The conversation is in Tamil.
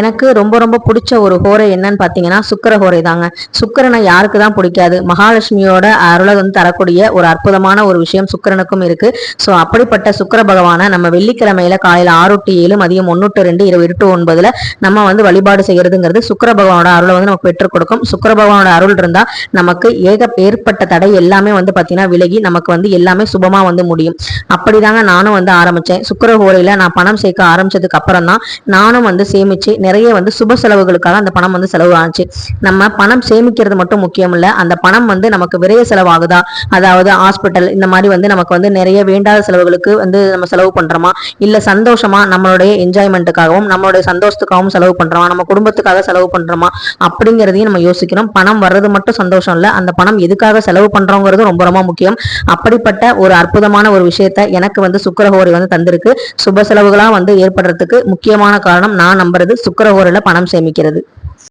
எனக்கு ரொம்ப ரொம்ப பிடிச்ச ஒரு ஹோரை என்னன்னு பார்த்தீங்கன்னா சுக்கர ஹோரை தாங்க. சுக்கரனை யாருக்கு தான் பிடிக்காது? மகாலட்சுமியோட அருளை வந்து தரக்கூடிய ஒரு அற்புதமான ஒரு விஷயம் சுக்கரனுக்கும் இருக்கு. ஸோ அப்படிப்பட்ட சுக்கர பகவானை நம்ம வெள்ளிக்கிழமையில காலையில் ஆறு டு ஏழு மதியம் ஒன்று டு ரெண்டு இருபது எட்டு ஒன்பதுல நம்ம வந்து வழிபாடு செய்யறதுங்கிறது சுக்கர பகவானோட அருளை வந்து நமக்கு பெற்றுக் கொடுக்கும். சுக்கர பகவானோட அருள் இருந்தா நமக்கு ஏக ஏற்பட்ட தடை எல்லாமே வந்து பார்த்தீங்கன்னா விலகி நமக்கு வந்து எல்லாமே சுபமா வந்து முடியும். அப்படிதாங்க நானும் வந்து ஆரம்பிச்சேன். சுக்கர ஹோரையில நான் பணம் சேர்க்க ஆரம்பிச்சதுக்கு அப்புறம் தான் நானும் வந்து சேமிச்சு நிறைய வந்து சுப செலவுகளுக்காக அந்த பணம் வந்து செலவு ஆச்சு. நம்ம பணம் சேமிக்கிறது மட்டும் முக்கியம் இல்ல அந்த பணம் வந்து நமக்கு விரைய செலவாகுதா? அதாவது ஹாஸ்பிட்டல் இந்த மாதிரி வந்து நமக்கு வந்து நிறைய வேண்டாத செலவுகளுக்கு வந்து நம்ம செலவு பண்றோமா? இல்ல சந்தோஷமா நம்மளுடைய என்ஜாய்மெண்ட்டுக்காகவும் நம்மளுடைய சந்தோஷத்துக்காகவும் செலவு பண்றோமா? நம்ம குடும்பத்துக்காக செலவு பண்றோமா? அப்படிங்கிறதையும் நம்ம யோசிக்கணும். பணம் வர்றது மட்டும் சந்தோஷம் இல்ல. அந்த பணம் எதுக்காக செலவு பண்றோங்கிறது ரொம்ப ரொம்ப முக்கியம். அப்படிப்பட்ட ஒரு அற்புதமான ஒரு விஷயத்த எனக்கு வந்து சுக்கரகோரி வந்து தந்திருக்கு. சுப செலவுகளா வந்து ஏற்படுறதுக்கு முக்கியமான காரணம் நான் நம்புறது சுக்கரஹோரில பணம் சேமிக்கிறது.